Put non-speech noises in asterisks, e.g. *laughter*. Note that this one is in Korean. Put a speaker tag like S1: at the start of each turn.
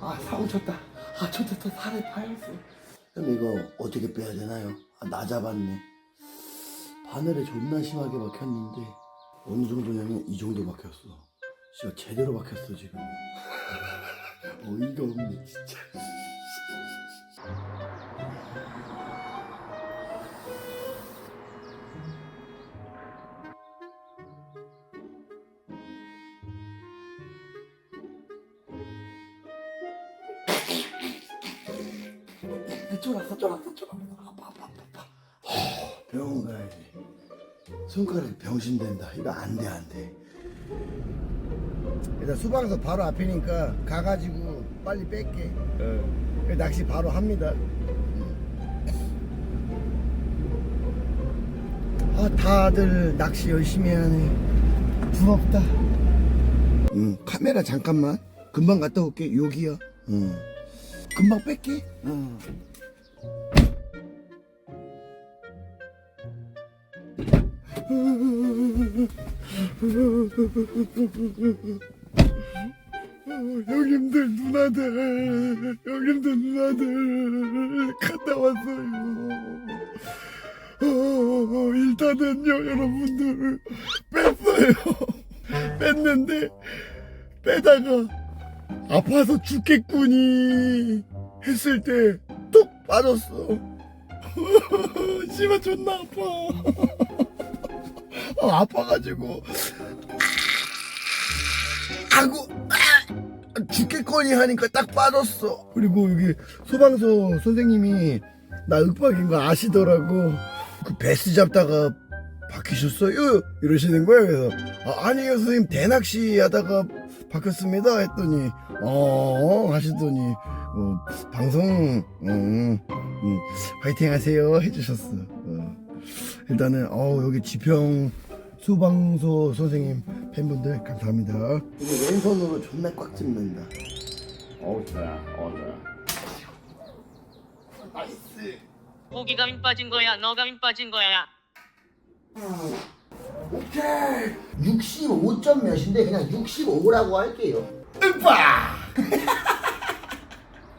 S1: 아 사고 쳤다. 아 저도 또 살을 파였어 그럼 이거 어떻게 빼야 되나요? 아, 나 잡았네. 바늘에 존나 심하게 막혔는데 어느 정도냐면 이 정도 막혔어. 진짜 제대로 막혔어 지금. *laughs* 어이가 없네 진짜. 쫄았어 쫄았어 쫄았어 아파 아파 아파 아파 어, 병원 가야지. 손가락이 병신된다. 이거 안 돼 안돼. 일단 수방서 바로 앞이니까 가가지고 빨리 뺄게. 그 낚시 바로 합니다. 아 다들 낚시 열심히 하네. 부럽다. 응 카메라 잠깐만. 금방 갔다 올게. 여기야. 응. 금방 뺄게. 응. 형님들 누나들 형님들 누나들 갔다 왔어요. 어, 일단은요 여러분들 뺐어요. *laughs* 뺐는데 빼다가 아파서 죽겠구니 했을 때뚝 빠졌어. *laughs* 씨발 존나 아파. *laughs* 어, 아파가지고. 아고 아, 죽겠거니 하니까 딱 빠졌어. 그리고 여기 소방서 선생님이 나 윽박인 거 아시더라고. 그 베스 잡다가 박히셨어요? 이러시는 거예요. 그래서 아, 아니요 선생님. 대낚시 하다가 박혔습니다. 했더니 어 하시더니 어, 방송 음, 음, 화이팅 하세요 해주셨어. 어. 일단은 어 여기 지평 소방서 선생님 팬분들 감사합니다. 이거 왼손으로 존나 꽉 집는다.
S2: 어우 좋아 어우 좋아
S1: 나이스.
S3: 고기가 민 빠진 거야 너가 민 빠진 거야.
S1: 오케이. 65점 몇인데 그냥 65라고 할게요 으빠